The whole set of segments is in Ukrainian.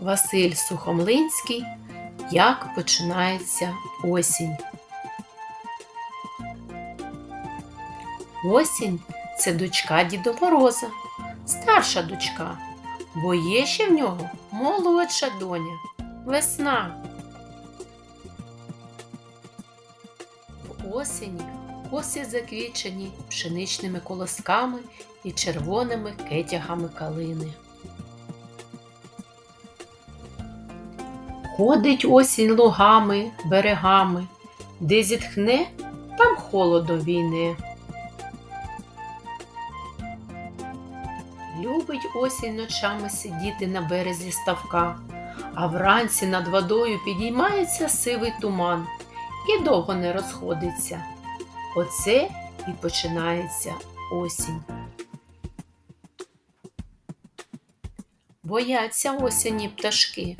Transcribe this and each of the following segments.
Василь Сухомлинський Як починається осінь. Осінь це дочка Діда Мороза, старша дочка, бо є ще в нього молодша доня, весна. В осені коси заквічені пшеничними колосками і червоними кетягами калини. Ходить осінь лугами, берегами, де зітхне, там холодом війне. Любить осінь ночами сидіти на березі ставка, а вранці над водою підіймається сивий туман і довго не розходиться. Оце і починається осінь. Бояться осені пташки.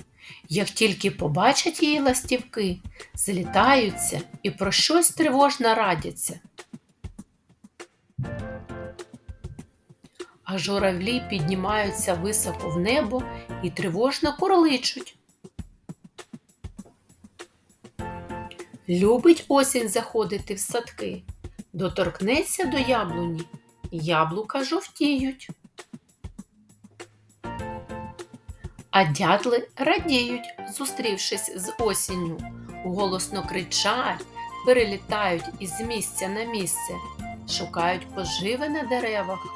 Як тільки побачать її ластівки, злітаються і про щось тривожно радяться. А журавлі піднімаються високо в небо і тривожно корличуть. Любить осінь заходити в садки, доторкнеться до яблуні, яблука жовтіють. А дятли радіють, зустрівшись з осінню, голосно кричать, перелітають із місця на місце, шукають поживи на деревах.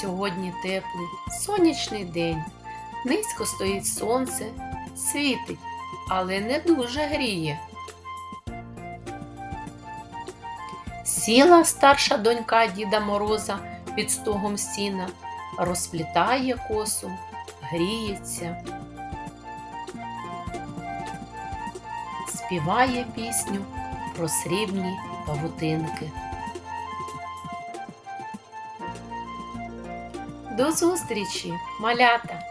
Сьогодні теплий сонячний день. Низько стоїть сонце, світить, але не дуже гріє. Сіла старша донька Діда Мороза під стогом сіна, розплітає косу, гріється, співає пісню про срібні павутинки. До зустрічі, малята!